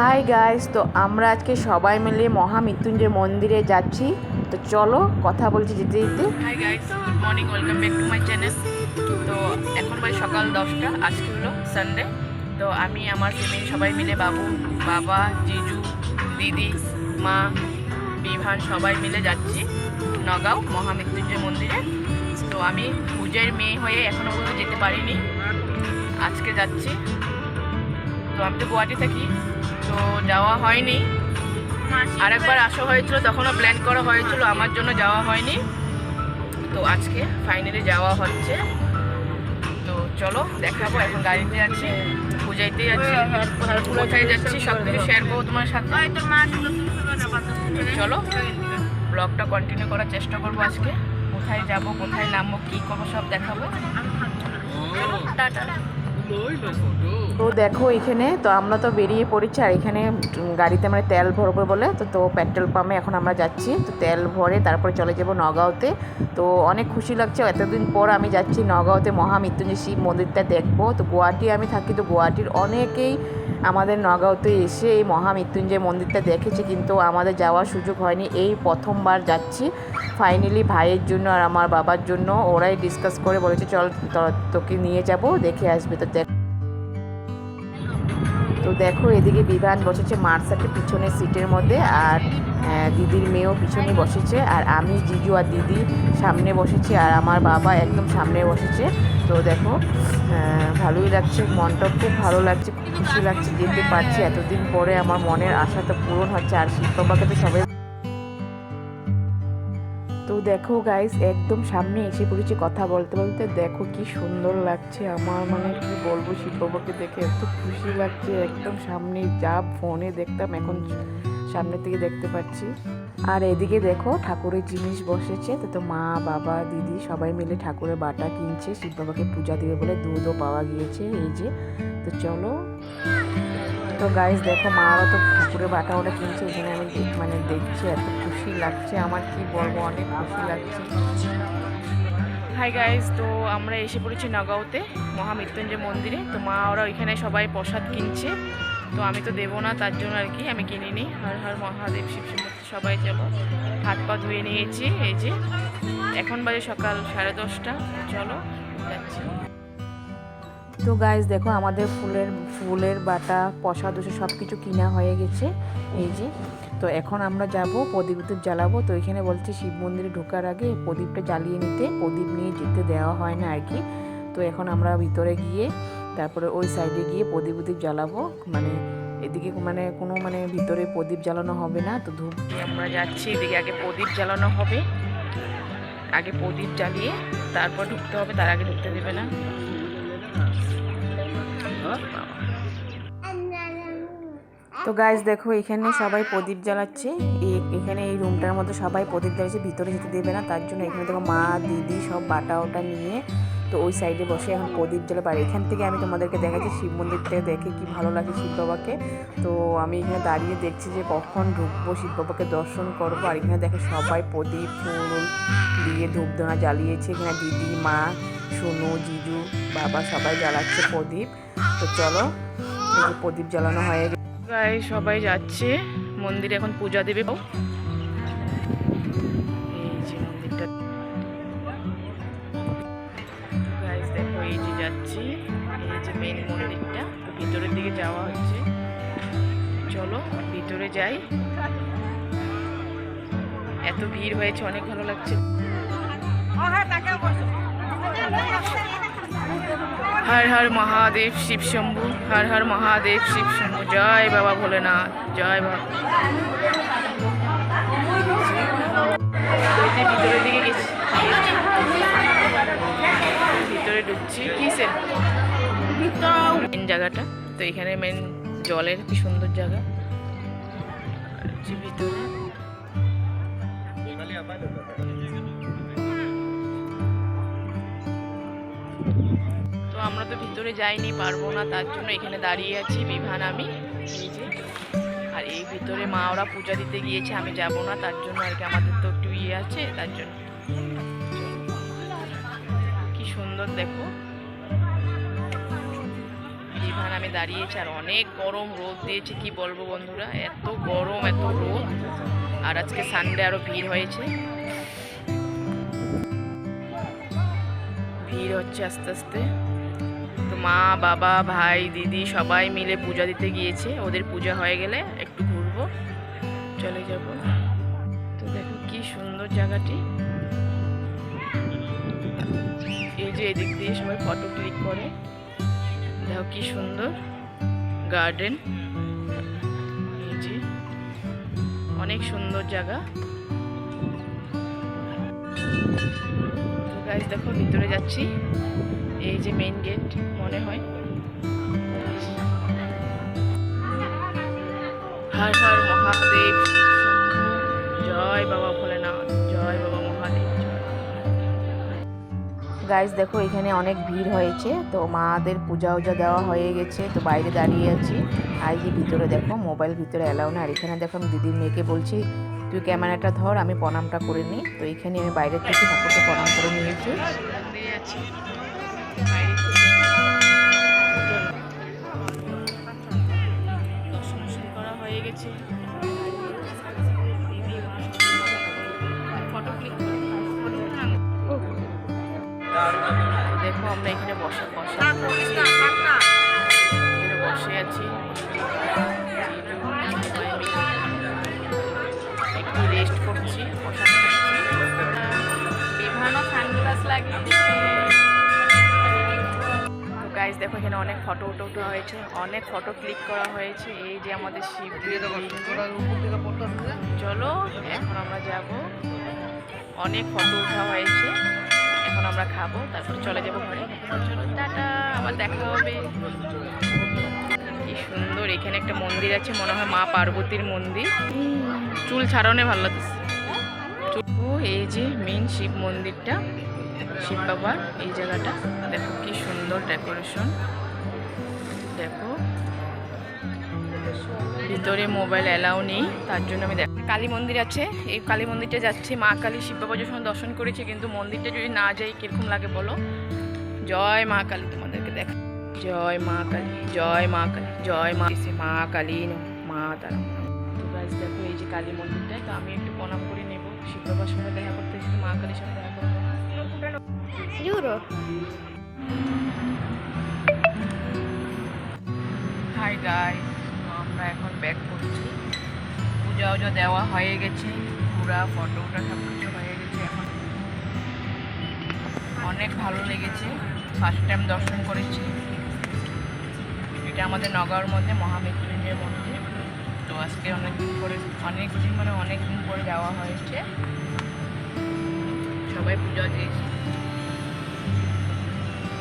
Hi guys, তো আমরা আজকে সবাই মিলে মহামৃত্যুঞ্জয় মন্দিরে যাচ্ছি। তো চলো কথা বলছি যেতে যেতে। Hi guys good morning welcome back to my channel তো এখন বাজে সকাল দশটা, আজকে হলো সানডে তো আমি, আমার ফ্যামিলি সবাই মিলে, বাবু, বাবা, জিজু, দিদি, মা বিভান সবাই মিলে যাচ্ছি নগাঁও মহামৃত্যুঞ্জয় মন্দিরে। তো আমি পূজার মেয়ে হয়ে এখনও পর্যন্ত যেতে পারিনি। আজকে যাচ্ছি। তো আমি তো গুয়াহাটি থাকি। তো যাওয়া হয়নি। আরেকবার আসা হয়েছিল তখনও প্ল্যান করা হয়েছিল আমার জন্য যাওয়া হয়নি। তো আজকে ফাইনালি যাওয়া হচ্ছে। তো চলো দেখাবো এখন গাড়িতে যাচ্ছি পূজাইতে যাচ্ছি। কোথায় যাচ্ছি সব কিছু শেয়ার করব তোমার সাথে। চলো ব্লগটা কন্টিনিউ করার চেষ্টা করব আজকে। কোথায় যাব কোথায় নামবো কী করব সব দেখাবো। চলো টাটা। তো দেখো এখানে, তো আমরা তো বেরিয়ে পড়েছি, আর এখানে গাড়িতে আমরা তেল ভরবো বলে, তো তো পেট্রোল পাম্পে এখন আমরা যাচ্ছি, তো তেল ভরে তারপরে চলে যাব নগাঁওতে। তো অনেক খুশি লাগছে এতদিন পর আমি যাচ্ছি নগাঁওতে মহামৃত্যুঞ্জয় শিব মন্দিরটা দেখব। তো গুয়াহাটি আমি থাকি, তো গুয়াহাটির অনেকেই আমাদের নগাঁওতে এসে এই মহামৃত্যুঞ্জয় মন্দিরটা দেখেছে, কিন্তু আমাদের যাওয়ার সুযোগ হয়নি। এই প্রথমবার যাচ্ছি ফাইনালি ভাইয়ের জন্য আর আমার বাবার জন্য, ওরাই ডিসকাস করে বলেছে, চল তোকে নিয়ে যাব, দেখে আসবে। তো দেখ তো দেখো, এদিকে বিধান বসেছে মার্সাকে পিছনের সিটের মধ্যে আর দিদির মেয়েও পিছনে বসেছে আর আমি, জিজু আর দিদি সামনে বসেছি আর আমার বাবা একদম সামনে বসেছে। তো দেখো ভালোই লাগছে মনটা খুব ভালো লাগছে, খুব খুশি লাগছে যেতে পারছি এতদিন পরে আমার মনের আশাটা পূরণ হচ্ছে আর শিব তো সবাই তো দেখো গাইস একদম সামনে এসে পড়েছি কথা বলতে বলতে। দেখো কি সুন্দর লাগছে আমার মানে কি বলব বাবাকে দেখে এত খুশি লাগছে। একদম সামনে যা ফোনে দেখতাম, এখন সামনে থেকে দেখতে পাচ্ছি। আর এদিকে দেখো ঠাকুরের জিনিস বসেছে, তো তো মা, বাবা, দিদি সবাই মিলে ঠাকুরের বাটা কিনছে। শিব বাবাকে পূজা দেবে বলে দুধও পাওয়া গিয়েছে, এই যে। তো চলো। তো গাইস দেখো মারা তো ঠাকুরের বাটা ওটা কিনছে এখানে আমি দেখ- মানে দেখছি এত খুশি লাগছে। আমার কি বলব অনেক খুশি লাগছে। হাই গাইজ তো আমরা এসে পড়েছি নগাঁওতে মহামৃত্যুঞ্জয় মন্দিরে। তো মা ওরা ওইখানে সবাই প্রসাদ কিনছে। তো আমি তো দেবো না তার জন্য আর কি আমি কিনিনি। হর হর মহাদেব শিব শম্ভু, সবাই যাব। হাত পা ধুয়ে নিয়েছি এই যে এখন বাজে সকাল সাড়ে দশটা। চলো তো গাইস দেখো আমাদের ফুলের ফুলের বাটা প্রসাদ ওসব সব কিছু কিনা হয়ে গেছে। এই যে, তো এখন আমরা যাব, প্রদীপ উদীপ জ্বালাবো। তো এখানে বলছে শিব মন্দিরে ঢোকার আগে প্রদীপটা জ্বালিয়ে নিতে। প্রদীপ নিয়ে যেতে দেওয়া হয় না আর কি। তো এখন আমরা ভিতরে গিয়ে, তারপরে ওই সাইডে গিয়ে প্রদীপ উদীপ জ্বালাবো। মানে এদিকে মানে কোনো মানে ভিতরে প্রদীপ জ্বালানো হবে না। তো ধূপ আমরা যাচ্ছি, এদিকে আগে প্রদীপ জ্বালানো হবে। আগে প্রদীপ জ্বালিয়ে তারপর ঢুকতে হবে, তার আগে ঢুকতে দেবে না। তো গাইজ দেখো, এখানে সবাই প্রদীপ জ্বালাচ্ছে। এখানে এই রুমটার মধ্যে সবাই প্রদীপ জ্বালাচ্ছে, ভিতরে যেতে দেবে না, তার জন্য এখানে দেখো মা, দিদি সব বাটা ওটা নিয়ে তো ওই সাইডে বসে এখন প্রদীপ জ্বালাবে। আর এখান থেকে আমি তোমাদেরকে দেখাচ্ছি, শিব মন্দিরটা দেখে কি ভালো লাগে শিব বাবাকে। তো আমি এখানে দাঁড়িয়ে দেখছি যে কখন ঢুকবো, শিব বাবাকে দর্শন করব। আর এখানে দেখে সবাই প্রদীপ, ফুল দিয়ে ধূপধোনা জ্বালিয়েছে। এখানে দিদি, মা সোনু জিজু বাবা সবাই জ্বালাচ্ছে প্রদীপ। তো চলো প্রদীপ জ্বালানো হয়ে গেছে। প্রায় সবাই যাচ্ছে মন্দিরে এখন পূজা দেবে। এই যে মন্দিরটা। দেখো এই যে যাচ্ছি এই যে মেন মন্দিরটা। তো ভিতরের দিকে যাওয়া হচ্ছে। চলো ভিতরে যাই। এত ভিড় হয়েছে অনেক ভালো লাগছে। হর হর মহাদেব শিব শম্ভু, হর হর মহাদেব শিব শম্ভু। জয় বাবা ভোলেনাথ, জয় বাবা। ভিতরের দিকে গেছি। ভিতরে ঢুকছি। কিসে মেন জায়গাটা। তো এখানে মেন জলের কি সুন্দর জায়গা? ভিতরে ভিতরে যাইনি, পারব না, তার জন্য এখানে দাঁড়িয়ে আছি, বিভান আমি যে। আর এই ভিতরে মা ওরা পূজা দিতে গিয়েছে, আমি যাব না, তার জন্য আর কি আমাদের তো একটু ইয়ে আছে, তার জন্য। কি সুন্দর, দেখো। বিভান আমি দাঁড়িয়েছি, আর অনেক গরম রোদ দিয়েছে, কি বলব বন্ধুরা, এত গরম, এত রোদ। আর আজকে সানডে আরও ভিড় হয়েছে। ভিড় হচ্ছে আস্তে আস্তে। তো মা, বাবা, ভাই, দিদি সবাই মিলে পূজা দিতে গিয়েছে। ওদের পূজা হয়ে গেলে একটু ঘুরবো। চলে যাব। তো দেখো কি সুন্দর জায়গাটি। এই যে এদিক দিয়ে সবাই ফটো ক্লিক করে। দেখো কি সুন্দর গার্ডেন এই যে অনেক সুন্দর জায়গা। গাইজ দেখো ভিতরে যাচ্ছি। এই যে মেইন গেট মনে হয়। হর হর মহাদেব জয় বাবা ভোলেনাথ জয় বাবা মহাদেব গাইজ দেখো এখানে অনেক ভিড় হয়েছে তো মাদের পূজা উজা দেওয়া হয়ে গেছে তো বাইরে দাঁড়িয়ে আছি। আর যে ভিতরে দেখো মোবাইল ভিতরে অ্যালাউ না। আর এখানে দেখো আমি দিদির মেয়েকে বলছি তুই ক্যামেরাটা ধর আমি প্রণামটা করে নিই। তো এখানে আমি বাইরে থেকে ঠাকুরকে প্রণাম করে নিয়েছি। করা হয়ে গেছে ফটো ক্লিক দেখো আমরা এখানে বসে বসে বসে আছি। গাইজ দেখো এখানে অনেক ফটো উঠে উঠা হয়েছে, অনেক ফটো ক্লিক করা হয়েছে, এই যে আমাদের শিব চলো, এখন আমরা যাব। অনেক ফটো ওঠা হয়েছে, এখন আমরা খাব, তারপর চলে যাব ঘরে। চলো টাটা, আবার দেখা হবে। কি সুন্দর, এখানে একটা মন্দির আছে, মনে হয় মা পার্বতীর মন্দির। চুল ছাড়ানো ভালো লাগছে এই যে মেন শিব মন্দিরটা। শিব বাবার এই জায়গাটা। দেখো কি সুন্দর ডেকোরেশন দেখো। ভিতরে মোবাইল অ্যালাউ নেই, তার জন্য আমি দেখ কালী মন্দির আছে। এই কালী মন্দিরটা যাচ্ছি। মা কালী শিব বাবা যখন দর্শন করেছি, কিন্তু মন্দিরটা যদি না যাই, কীরকম লাগে বলো? জয় মা কালী, তোমাদেরকে দেখ জয় মা কালী, জয় মা কালী, জয় মা মা কালী মা তারা তো দেখো এই যে কালী মন্দিরটায়, তো আমি একটু প্রণাম করে নেব। শিব বাবার সঙ্গে দেখা করতে মা কালীর সঙ্গে দেখা করব হাই গাই আমরা এখন ব্যাক করছি। পূজা উজা দেওয়া হয়ে গেছে। পুরা ফটো উটা সব কিছু হয়ে গেছে এখন। অনেক ভালো লেগেছে। ফার্স্ট টাইম দর্শন করেছি। এটা আমাদের নগর মধ্যে মহামৃত্যুঞ্জয় মন্দির। তো আজকে অনেক দিন পরে, অনেক দিন মানে অনেক দিন পরে যাওয়া হয়েছে। সবাই পূজা দিয়েছি।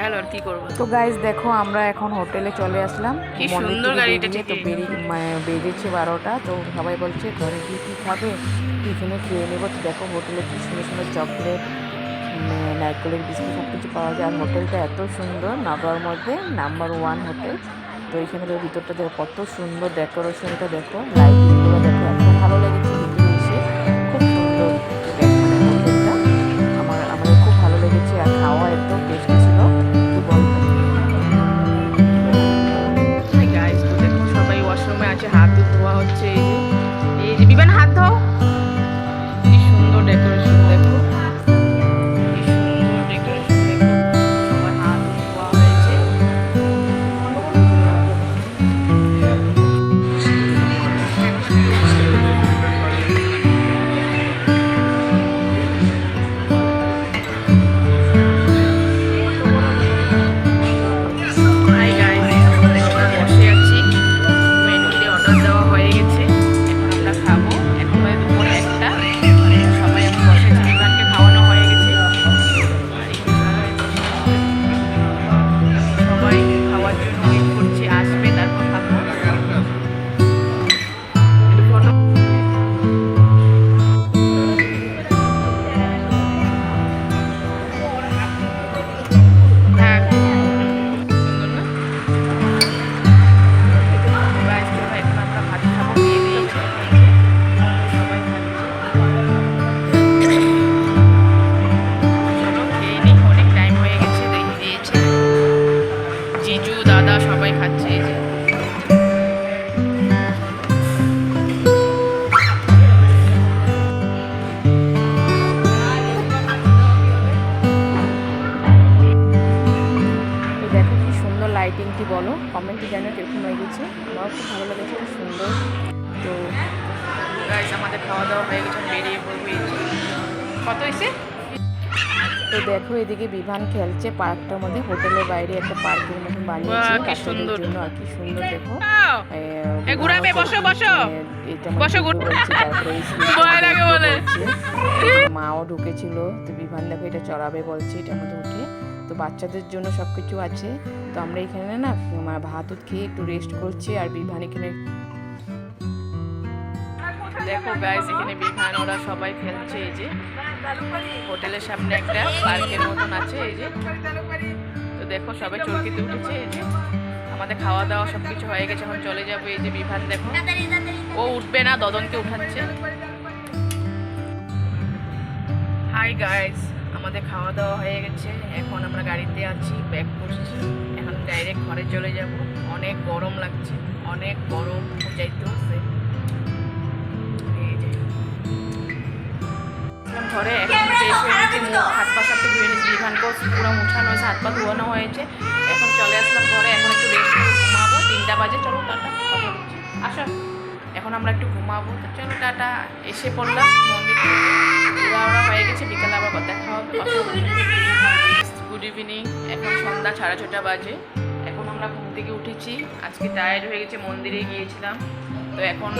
হ্যালো আর কি করব? তো গাইজ দেখো আমরা এখন হোটেলে চলে আসলাম। কি সুন্দর গাড়িটা তো থেকে। বেরিয়ে মানে বারোটা তো সবাই বলছে ঘরে গিয়ে কী খাবে? টিফিনে খেয়ে নেব। তো দেখো হোটেলে কি সুন্দর সুন্দর চকলেট নারকেলের বিস্কুট সব কিছু পাওয়া যায়। আর হোটেলটা এত সুন্দর নগর মধ্যে নাম্বার ওয়ান হোটেল। তো এখানে ভিতরটা দেখো কত সুন্দর ডেকোরেশনটা দেখো লাইটিংগুলো দেখো এত ভালো লেগেছে। এই যে বিমান হাত হয়েছে? তো দেখো এদিকে বিভান খেলছে পার্কটার মধ্যে। হোটেলের বাইরে একটা পার্কের মতন বানিয়েছে কি সুন্দর। জন্য। আর কি সুন্দর দেখো। ঘুরাবে, বসো, বসো। বসো, ভয় লাগে বলে। মাও ঢুকেছিল। তো বিভান দেখো এটা চড়াবে বলছে এটার মধ্যে উঠে। তো বাচ্চাদের জন্য সব কিছু আছে। তো আমরা এখানে না ভাত খেয়ে একটু রেস্ট করছি। আর বিভান এখানে দেখো গাইস এখানে বিমান ওরা সবাই খেলছে এই যে। হোটেলের সামনে একটা পার্কের মতন আছে এই যে। তো দেখো সবাই চরকিতে উঠেছে এই যে। আমাদের খাওয়া দাওয়া সব কিছু হয়ে গেছে, এখন চলে যাব এই যে বিভান দেখো। ও উঠবে না, দদনকে উঠাচ্ছে। হাই গাইস আমাদের খাওয়া দাওয়া হয়ে গেছে, এখন আমরা গাড়িতে আছি ব্যাক করছি। এখন ডাইরেক্ট ঘরে চলে যাব। অনেক গরম লাগছে। পুরো মুছানো হয়েছে হাত পা ধোয়ানো হয়েছে। এখন চলে আসলাম ঘরে, এখন একটু রেস্ট ঘুমাবো। তিনটা বাজে, চলো টাটা আসো। এখন আমরা একটু ঘুমাবো। তো চলো টাটা। এসে পড়লাম মন্দির ওরা হয়ে গেছে, বিকালে আবার দেখা হবে গুড ইভিনিং এখন সন্ধ্যা সাড়ে ছটা বাজে। এখন আমরা ঘুম থেকে উঠেছি। আজকে টায়ার্ড হয়ে গেছে, মন্দিরে গিয়েছিলাম। তো এখন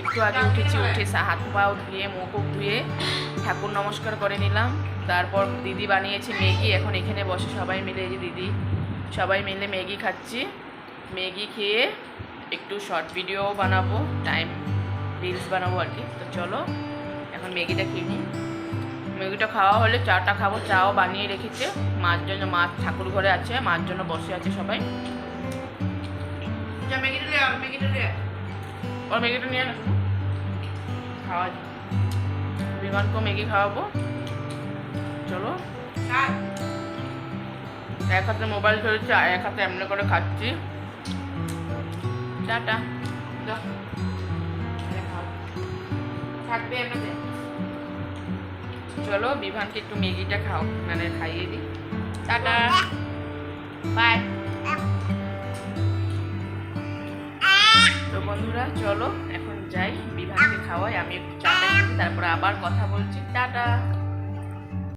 একটু আগে উঠেছি, উঠে হাত পা ধুয়ে মুখ ধুয়ে ঠাকুর নমস্কার করে নিলাম। তারপর দিদি বানিয়েছে ম্যাগি এখন এখানে বসে সবাই মিলে এই যে দিদি সবাই মিলে ম্যাগি খাচ্ছি। ম্যাগি খেয়ে একটু শর্ট ভিডিও বানাবো টাইম রিলস বানাবো আর কি। তো চলো এখন ম্যাগিটা খেয়ে নিই। ম্যাগিটা খাওয়া হলে চাটা খাব চাও বানিয়ে রেখেছে। মার জন্য মা ঠাকুর ঘরে আছে মার জন্য বসে আছে সবাই। ম্যাগিটা নিয়ে। ওর ম্যাগিটা খাওয়া যাক। বিমানকেও ম্যাগি খাওয়াবো। চলো। এক হাতে মোবাইল চলছে আর এক হাতে এমনি করে খাচ্ছি। টাটা। থাকবে এমনিতে। চলো, বিভানকে একটু ম্যাগিটা খাও। মানে খাইয়ে দিই। Ta ta. বাই। তো বন্ধুরা, চলো, এখন যাই। বিভানকে খাওয়াই। আমি একটু খেয়ে তারপরে আবার কথা বলছি। টাটা।